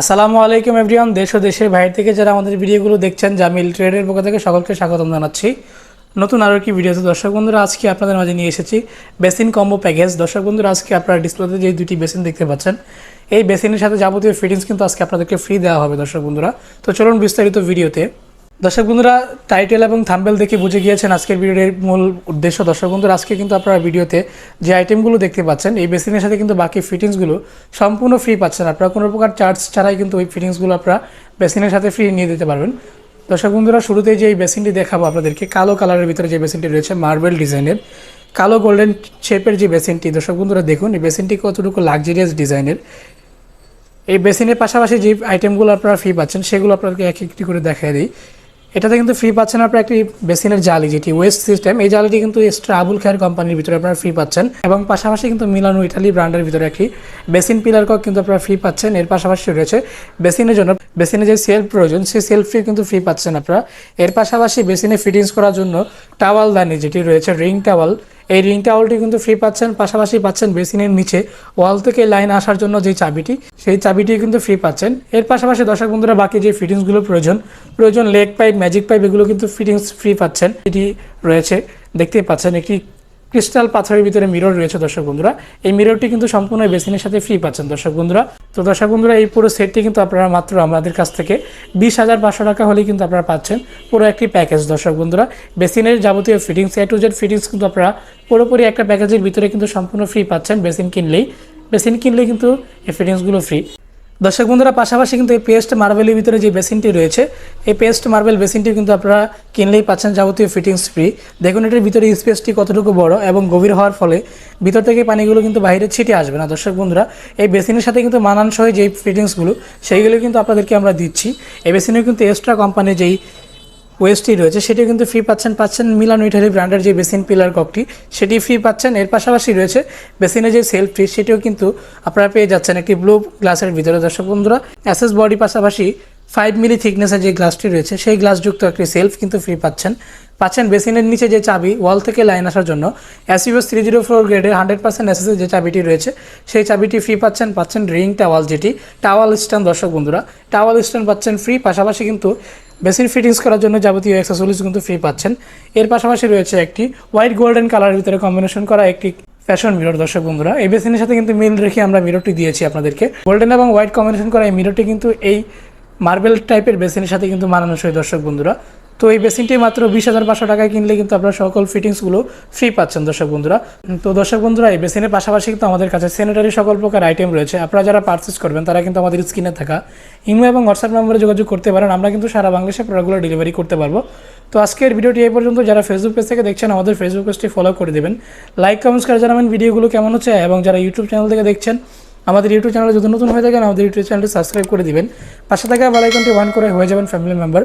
আসসালামু আলাইকুম এভরিওয়ান, দেশ ও দেশের বাইরে থেকে যারা আমাদের ভিডিওগুলো দেখছেন, জামিল ট্রেডের পক্ষ থেকে সকলকে স্বাগতম জানাচ্ছি। নতুন আরও একটি ভিডিওতে দর্শক বন্ধুরা, আজকে আপনাদের মাঝে নিয়ে এসেছি বেসিন কম্বো প্যাকেজ। দর্শক বন্ধুরা, আজকে আপনারা ডিসপ্লেতে যে দুটি বেসিন দেখতে পাচ্ছেন, এই বেসিনের সাথে যাবতীয় ফিটিংস কিন্তু আজকে আপনাদেরকে ফ্রি দেওয়া হবে দর্শক বন্ধুরা। তো চলুন বিস্তারিত ভিডিওতে দর্শক বন্ধুরা টাইটেল এবং থাম্বেল দেখে বুঝে গিয়েছেন আজকের ভিডিওর মূল উদ্দেশ্য। দর্শক বন্ধুরা, আজকে কিন্তু আপনারা ভিডিওতে যে আইটেমগুলো দেখতে পাচ্ছেন, এই বেসিনের সাথে কিন্তু বাকি ফিটিংসগুলো সম্পূর্ণ ফ্রি পাচ্ছেন। আপনারা কোনো প্রকার চার্জ ছাড়াই কিন্তু ওই ফিটিংসগুলো আপনারা বেসিনের সাথে ফ্রি নিয়ে দিতে পারবেন। দর্শক বন্ধুরা, শুরুতেই যে এই বেসিনটি দেখাবো আপনাদেরকে, কালো কালারের ভিতরে যে বেসিনটি রয়েছে মার্বেল ডিজাইনের কালো গোল্ডেন শেপের যে বেসিনটি দর্শক বন্ধুরা দেখুন, এই বেসিনটি কতটুকু লাক্সারিয়াস ডিজাইনের এই বেসিনের পাশাপাশি যে আইটেমগুলো আপনারা ফ্রি পাচ্ছেন, সেগুলো আপনাদেরকে এক একটি করে দেখাই দিই। এটাতে কিন্তু ফ্রি পাচ্ছেন আপনার একটি বেসিনের জালি, যেটি ওয়েস্ট সিস্টেম এই জালিটি কিন্তু স্ট্রাবুল খায়ের কোম্পানির ভিতরে আপনারা ফ্রি পাচ্ছেন। এবং পাশাপাশি কিন্তু মিলানো ইটালি ব্র্যান্ডের ভিতরে একটি বেসিন পিলার কক কিন্তু আপনারা ফ্রি পাচ্ছেন। এর পাশাপাশি রয়েছে বেসিনের জন্য, বেসিনে যে সেলফ প্রয়োজন, সেই ফ্রি কিন্তু ফ্রি পাচ্ছেন আপনারা। এর পাশাপাশি বেসিনে ফিটিংস করার জন্য টাওয়াল দানি, যেটি রয়েছে রিং টাওয়াল এই রিং টাওয়ালটি কিন্তু ফ্রি পাচ্ছেন, পাশাপাশি পাচ্ছেন বেসিনের নিচে। ওয়াল থেকে লাইন আসার জন্য যে চাবিটি, সেই চাবিটি কিন্তু ফ্রি পাচ্ছেন। এর পাশাপাশি দর্শক বন্ধুরা, বাকি যে ফিটিংসগুলো প্রয়োজন প্রয়োজন লেগ পাইপ ম্যাজিক পাইপ এগুলো কিন্তু ফিটিংস ফ্রি পাচ্ছেন। এটি রয়েছে, দেখতেই পাচ্ছেন, একটি ক্রিস্টাল পাথরের ভিতরে মিরর রয়েছে দর্শক বন্ধুরা। এই মিররটি কিন্তু সম্পূর্ণ বেসিনের সাথে ফ্রি পাচ্ছেন দর্শক বন্ধুরা। তো দর্শক বন্ধুরা, এই পুরো সেটটি কিন্তু আপনারা মাত্র আমাদের কাছ থেকে বিশ হাজার পাঁচশো টাকা হলেই কিন্তু আপনারা পাচ্ছেন পুরো একটি প্যাকেজ। দর্শক বন্ধুরা, বেসিনের যাবতীয় fittings A to Z fittings কিন্তু আপনারা পুরোপুরি একটা প্যাকেজের ভিতরে কিন্তু সম্পূর্ণ ফ্রি পাচ্ছেন বেসিন কিনলেই। বেসিন কিনলে কিন্তু এই ফিটিংসগুলো ফ্রি দর্শক বন্ধুরা, পাশাপাশি কিন্তু এই পেস্ট মার্বেলের ভিতরে যে বেসিনটি রয়েছে, এই পেস্ট মার্বেল বেসিনটি কিন্তু আপনারা কিনলেই পাচ্ছেন যাবতীয় ফিটিংস ফ্রি দেখুন, এটার ভিতরে স্পেসটি কতটুকু বড় এবং গভীর হওয়ার ফলে ভিতর থেকে পানিগুলো কিন্তু বাইরে ছিটে আসবে না। দর্শক বন্ধুরা, এই বেসিনের সাথে কিন্তু মানানসহ যেই ফিটিংসগুলো সেইগুলো কিন্তু আপনাদেরকে আমরা দিচ্ছি। এই বেসিনে কিন্তু এক্সট্রা কোম্পানির যেই ওয়েস্টটি রয়েছে সেটি কিন্তু ফ্রি পাচ্ছেন পাচ্ছেন মিলানো ইটালি ব্র্যান্ডের যে বেসিন পিলার ককটি, সেটি ফ্রি পাচ্ছেন। এর পাশাপাশি রয়েছে বেসিনের যে সেলফ সেলফটি সেটিও কিন্তু আপনারা পেয়ে যাচ্ছেন একটি ব্লু গ্লাসের ভিতরে। দর্শক বন্ধুরা অ্যাসেস বডি পাশাপাশি ফাইভ মিলি থিকনেসের যে গ্লাসটি রয়েছে, সেই গ্লাসযুক্ত একটি সেলফ কিন্তু ফ্রি পাচ্ছেন। পাচ্ছেন বেসিনের নিচে যে চাবি ওয়াল থেকে লাইন আসার জন্য অ্যাসিওস থ্রি জিরো ফোর গ্রেডের হান্ড্রেড পার্সেন্ট এসএসের যে চাবিটি রয়েছে, সেই চাবিটি ফ্রি পাচ্ছেন পাচ্ছেন রিং টাওয়াল যেটি টাওয়াল স্ট্যান্ড দর্শক বন্ধুরা টাওয়াল স্ট্যান্ড পাচ্ছেন ফ্রি পাশাপাশি কিন্তু বেসিন ফিটিংস করার জন্য যাবতীয় অ্যাক্সেসরিজ কিন্তু ফ্রি পাচ্ছেন। এর পাশাপাশি রয়েছে একটি হোয়াইট গোল্ডেন কালারের ভিতরে কম্বিনেশন করা একটি ফ্যাশন মিরর দর্শক বন্ধুরা, এই বেসিনের সাথে কিন্তু মিল রেখে আমরা মিররটি দিয়েছি আপনাদেরকে। গোল্ডেন এবং হোয়াইট কম্বিনেশন করা এই মিররটি কিন্তু এই মার্বেল টাইপের বেসিনের সাথে কিন্তু মানানসই। দর্শক বন্ধুরা তো এই বেসিনটি মাত্র বিশ হাজার পাঁচশো টাকায় কিনলে কিন্তু আপনারা সকল ফিটিংসগুলো ফ্রি পাচ্ছেন দর্শক বন্ধুরা। তো দর্শক বন্ধুরা, এই বেসিনের পাশাপাশি কিন্তু আমাদের কাছে স্যানিটারি সকল প্রকার আইটেম রয়েছে। আপনারা যারা পারচেস করবেন, তারা কিন্তু আমাদের স্ক্রিনে থাকা ইমো এবং হোয়াটসঅ্যাপ নম্বরে যোগাযোগ করতে পারেন। আমরা কিন্তু সারা বাংলাদেশে প্রোডাক্টগুলো ডেলিভারি করতে পারব। তো আজকের ভিডিওটি এই পর্যন্ত। যারা ফেসবুক পেজ থেকে দেখছেন, আমাদের ফেসবুক পেজটি ফলো করে দেবেন। লাইক কমেন্টস করে জানাবেন ভিডিওগুলো কেমন হচ্ছে এবং যারা ইউটিউব চ্যানেল থেকে দেখছেন, আমাদের ইউটিউব চ্যানেলে যদি নতুন হয়ে থাকেন, আমাদের ইউটিউব চ্যানেলটি সাবস্ক্রাইব করে দিবেন। পাশে থাকা বেলাইকনটি ওয়ান করে হয়ে যাবেন ফ্যামিলি মেম্বার